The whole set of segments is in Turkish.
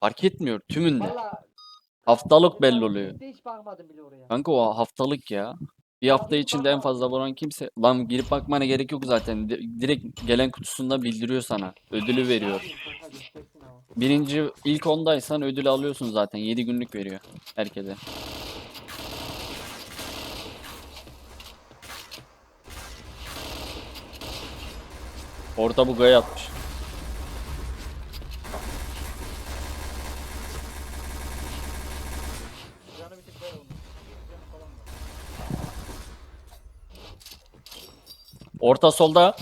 Fark etmiyor tümünde. Valla Haftalık belli oluyor. Hiç, bakmadım bile oraya. Kanka o haftalık ya. Bir hafta içinde en fazla vuran kimse. Lan girip bakmana gerek yok zaten. Di- Direkt gelen kutusunda bildiriyor sana. Ödülü veriyor. Kanka göstersin ama. Birinci ilk ondaysan ödül alıyorsun zaten. 7 günlük veriyor herkese. Orta bugaya atmış. Canı bir tık ver onu. Canı falan var. Orta solda.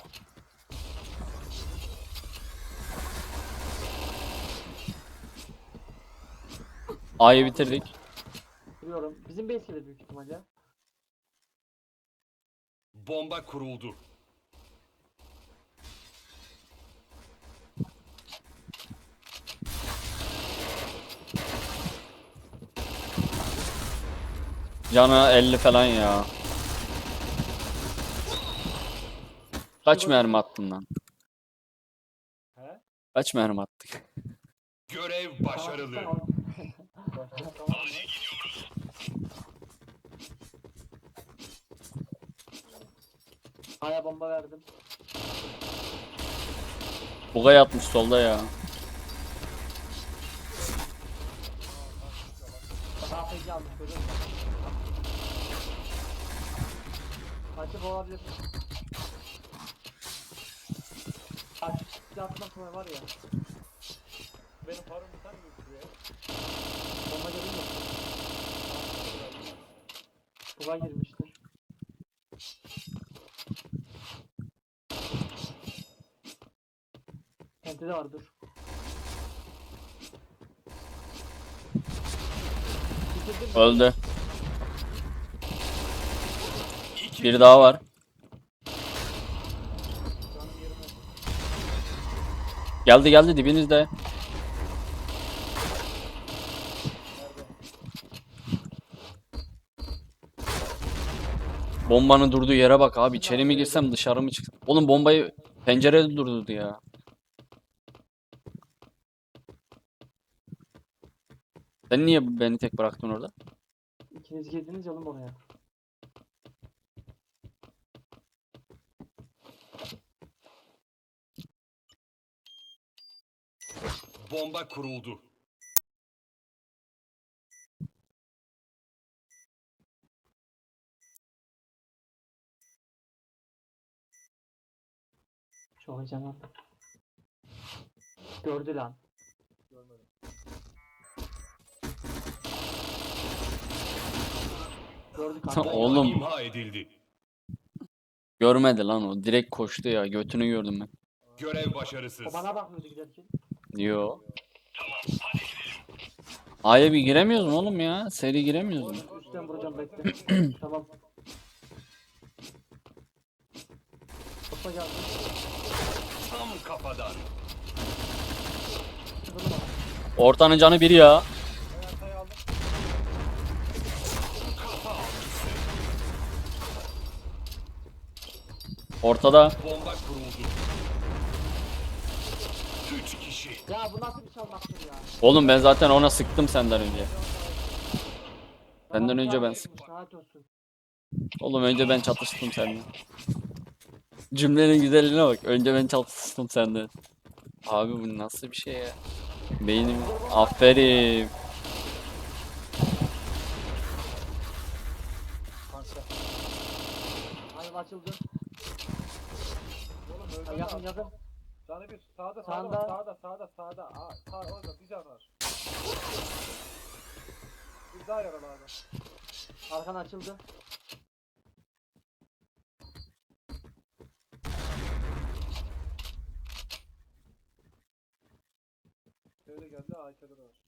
A'yı bitirdik. Biliyorum. Bizim base gelir büyük ihtimalle. Bomba kuruldu. Canı 50 falan ya. Kaç mermi attın lan? He? Kaç mermi attık? Görev başarılı. Aya bomba verdim. Bugay atmış solda ya. APC almış görüyor musun? Açık olabilir. Atmak var ya. Benim param bir tane götürüyor. Bomba görüyor musun? Buga girmiştir. Pente de var dur. Bitirdim. Öldü. Bir daha var. Canım yerine. Geldi geldi dibinizde. Bombanın durduğu yere bak abi. İçeri mi girsem dışarı mı çıksam? Oğlum bombayı pencerede durdurdu ya. Sen niye beni tek bıraktın orada? İkiniz girdiniz yolum oraya. Bomba kuruldu. Çok heyecanlı. Gördü lan. Görmedim. Gördü kanka. Tamam. Oğlum. İmha edildi. Görmedi lan o. Direkt koştu ya. Götünü gördüm ben. Görev başarısız. O bana bakmıyordu giderken. Yo. A'ya bir giremiyoruz mu oğlum ya? Seri giremiyoruz mu? Tamam. Kafadan. Ortanın canı biri ya. Ortada. Bomba kuruldu. Üç kişi. Ya bu nasıl bir çalmaktır ya? Oğlum ben zaten ona sıktım senden önce. Senden önce ben sıktım. Rahat olsun. Oğlum önce ben çatıştım senden. Cümlenin güzelliğine bak. Önce ben çatıştım senden. Abi bu nasıl bir şey ya? Beynim. Aferin. Kanser. Hayır açıldı. Oğlum öldü yakın yakın. Canı bir sağda Sağında. sağda sağda sağda sağda. Aa, sağ orada bir can var. Bir daha yaralı abi. Arkan açıldı. Şöyle geldi Ayşe'de de var.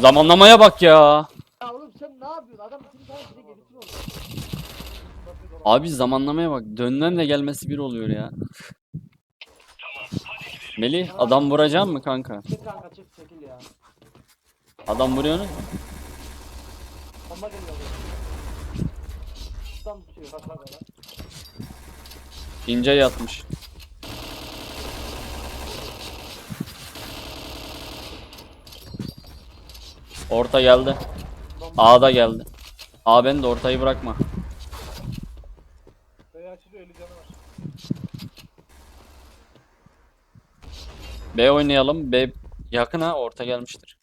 Zamanlamaya bak ya. Ya oğlum sen ne yapıyorsun? Adam bütün tane bile gelir oldu. Abi zamanlamaya bak. Dönmemle gelmesi bir oluyor ya. Melih adam vuracağım mı kanka? Çık kanka çık çekil ya. Adam vuruyor mu? Bomba geliyor. Tam tutuyor bak bak bak. İnce yatmış. Orta geldi. A'da geldi. A ben de ortayı bırakma. B oynayalım. B yakın ha orta gelmiştir.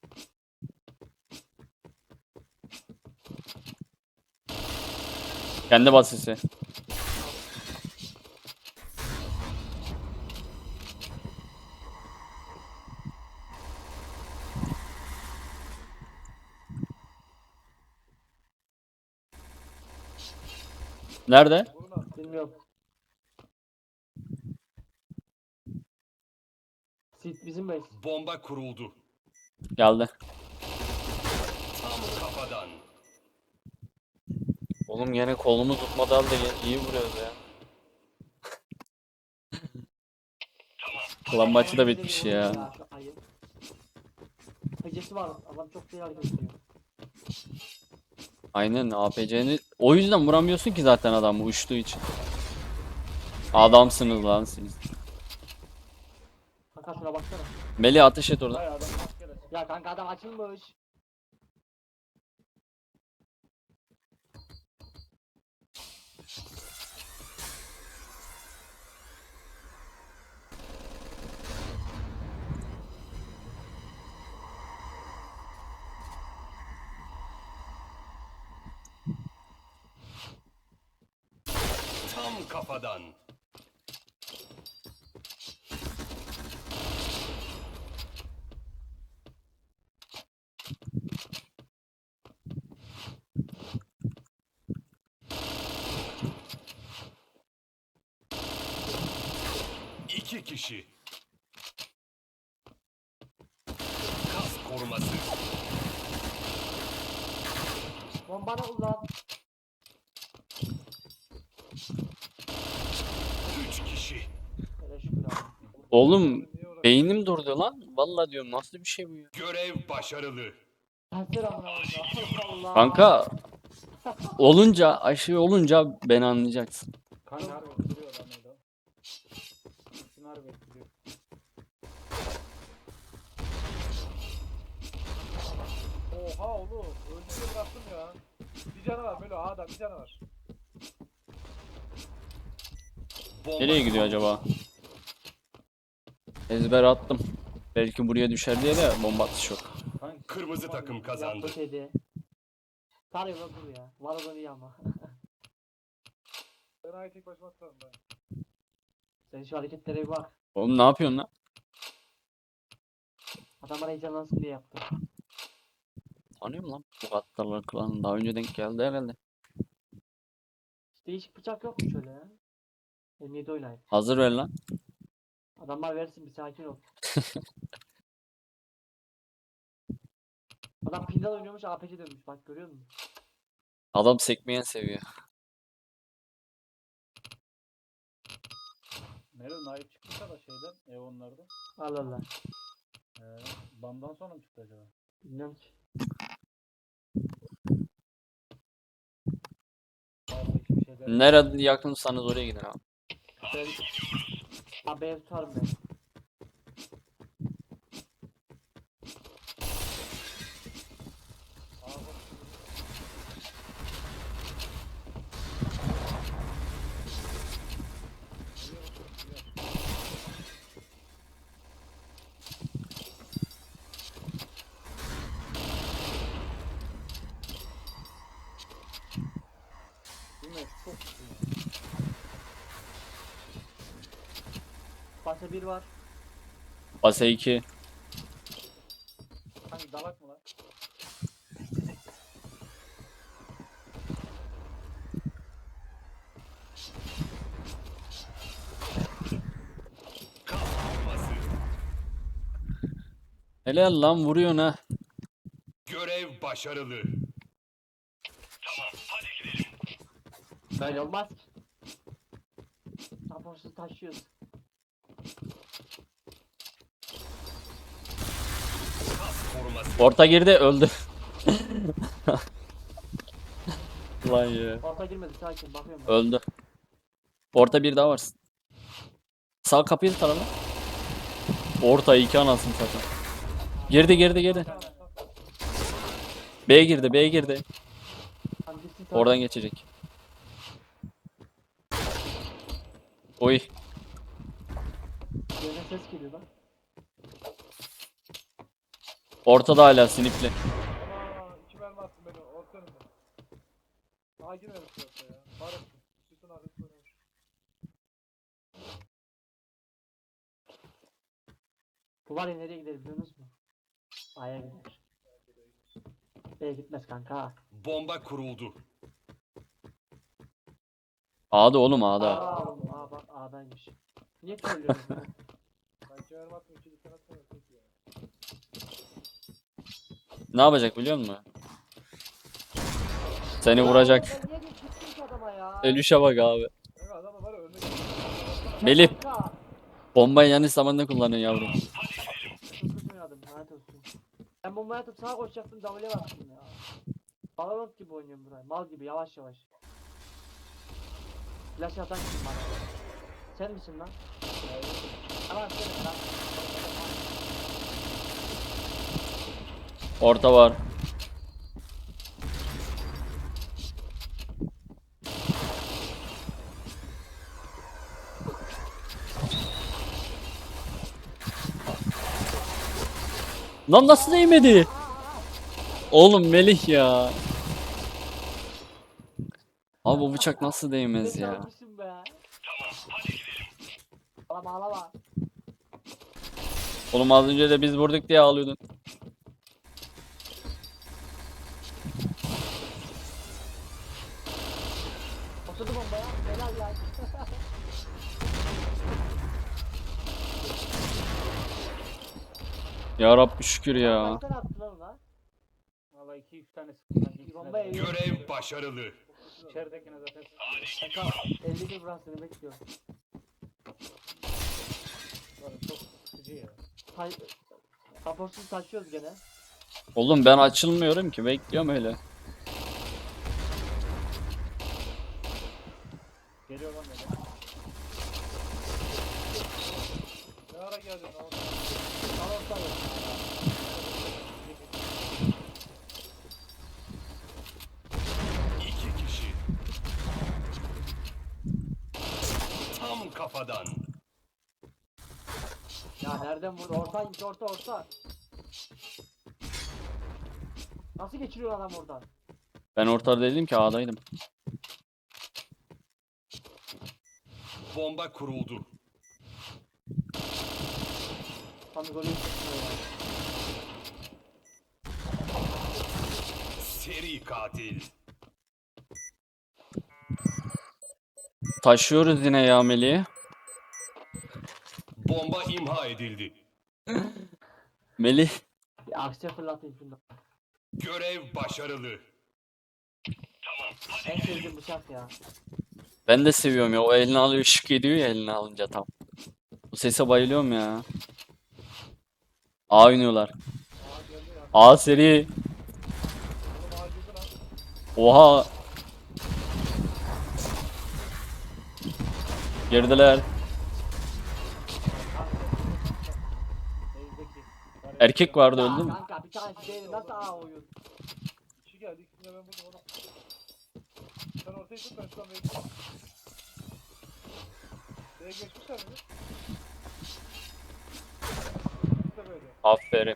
Kendi basisi. Nerede? Bilmiyorum. Sit bizim base. Bomba kuruldu. Geldi. Tam kafadan. Oğlum yine kolumuz tutmadı halde ge- iyi vuruyoruz ya. Ulan maçı da bitmiş ya. Şu ayı. Var. Adam çok iyi hareket ediyor. Aynen APC'ni o yüzden vuramıyorsun ki zaten adamı uçtuğu için. Adamsınız lan siz. Kanka şuna baksana. Melih ateş et orada. Hay adam maskele. Ya kanka adam açılmış. Tam kafadan. İki kişi. Kas koruması. Bombanı kullan. Üç kişi. Hele şükür abi. Oğlum beynim durdu lan. Vallahi diyorum nasıl bir şey bu ya. Görev başarılı. Kanser amına koyayım. Allah Allah. Kanka olunca aşı olunca beni anlayacaksın. Kanka harbi duruyor lan harbi duruyor. Oha oğlum. Öldüğünü bıraktım ya. Bir canı var böyle A'da bir canı var. Nereye gidiyor acaba? Ezber attım. Belki buraya düşer diye de bomba atışı yok. Kırmızı takım kazandı. Şeydi. Tarıyor lan dur ya. Var iyi ama. Ben A'yı tek başıma tutarım ben. Sen şu hareketlere bir bak. Oğlum ne yapıyorsun lan? Adam bana heyecanlansın diye yaptı. Tanıyorum lan. Bu Gattarlar klanı daha önce denk geldi herhalde. Hiç değişik bıçak yok mu şöyle ya? M7 oynayın. Hazır ver lan. Adamlar versin bir sakin ol. Adam pindal oynuyormuş APC dönmüş bak görüyor musun? Adam sekmeyen seviyor. Melo naip çıkmışsa da şeyden Eon'larda. Allah Allah. Ee, Bam'dan sonra mı çıktı acaba? Bilmiyorum ki. Şeyler. Nerede yakınsanız oraya gidin abi. Ben... Abi ev tutarım ben. Bilmiyorum, çok iyi. Basa bir var. Base 2. Hangi dalak mı lan? Helal lan vuruyorsun ha. Görev başarılı. Böyle olmaz. Raporsuz taşıyoruz. Orta girdi öldü. Lan ya. Orta girmedi sakin bakıyorum. Öldü. Orta bir daha var. Sağ kapıyı tara lan. Orta iki anasını satayım. Girdi girdi girdi. B'ye girdi B'ye girdi. Oradan geçecek. Oy. Yerine ses geliyor lan. Ortada hala sinipli. Ama iki mermi attın beni orta önümde. Daha girmemiş orta ya. Kahretsin. Sütun arkasında oynamış. Bu var ya nereye gider biliyor musun? A'ya gider. B'ye gitmez kanka. Bomba kuruldu. A'da oğlum A'da. Aa, oğlum, A bak A'daymış. Niye söylüyorsun? Ben attım. Ne yapacak biliyor musun? Seni vuracak. Niye gittim ki adama ya? Elüşe bak abi. Kanka adamı var ya önüne Melih Kanka. bombayı yanlış zamanda kullanın yavrum. Çok kötü oynadım. Lanet olsun. Ben bombayı atıp sağa koşacaktım W'ye bastım ya. Valorant gibi oynuyorum burayı. Mal gibi yavaş yavaş. Flash atan kim bana? Sen misin lan? Tamam sen lan. Orta var. Lan nasıl değmedi? Oğlum Melih ya. Abi bu bıçak nasıl değmez Ne ya? çalmışsın be? Ağlama ağlama. Oğlum az önce de biz vurduk diye ağlıyordun. Oturdu bombaya. Helal lan. Ya Rabbi şükür ya. Kaç tane attın lan ona? Valla 2-3 tane sıktım. ben, ikisine Bomba de. evi- Görev başarılı. İçeridekine zaten Kanka 50 bir vuran seni bekliyor. Var, çok sıkıcı ya. Tay taşıyoruz gene. Oğlum ben açılmıyorum ki bekliyorum öyle. Geliyor lan böyle. Ne ara geldin lan? Anonsa yok. İki kişi. Tam kafadan. Ya nereden vurdu? Ortaymış orta orta. Nasıl geçiriyor adam oradan? Ben ortada değildim ki A'daydım. Bomba kuruldu. Tam golü. Seri katil. Taşıyoruz yine ya Melih'i. Bomba imha edildi. Melih Bir akçe fırlatayım şunu. Görev başarılı. En sevdiğim bıçak ya. ben de seviyorum ya. O elini alıyor şık ediyor ya elini alınca tam. Bu sese bayılıyorum ya. A oynuyorlar. A seri. Oha. Girdiler. Evdeki. Var ya, Erkek vardı öldü mü? kanka bir tanesi değil nasıl A oyun? İki geldi. İkisini ben vurdum oğlum. Sen ortaya tut ben şu an bekliyorum. B'ye geçmişler mi? İkisi de B'de. Aferin.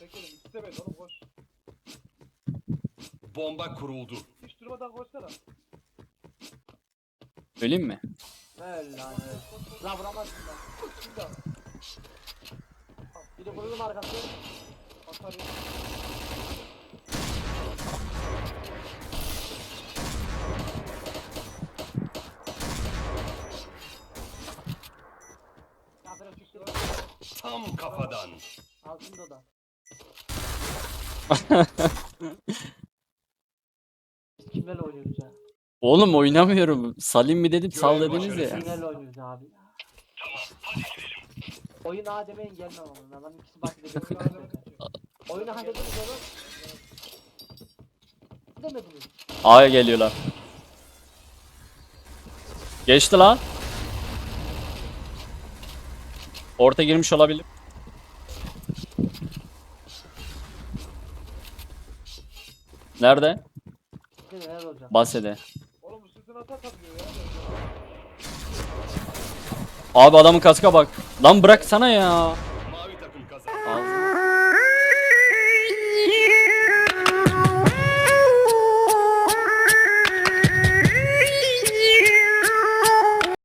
Bekledim. İkisi de B'de oğlum koş. Bomba kuruldu. Hiç durmadan koşsana. Öleyim mi? Öyle lan öyle. La vuramazsın lan. Şimdi al. Bir de vururum arkası. Atar ya. Kafire çıktı. Tam kafadan. Altında da. Kimlerle oynuyoruz ya? Oğlum oynamıyorum. Salim mi dedim sal dediniz ya. Kimlerle oynuyoruz abi ya? Oyun A demeyin gelmem oğlum. Adam ikisi bak dedi. Oyunu hallediniz oğlum. Demediniz. A'ya geliyorlar. Geçti lan. Orta girmiş olabilir. Nerede? Basede. Oğlum bu sütun ata takıyor ya. Abi adamın kaska bak. Lan bıraksana ya.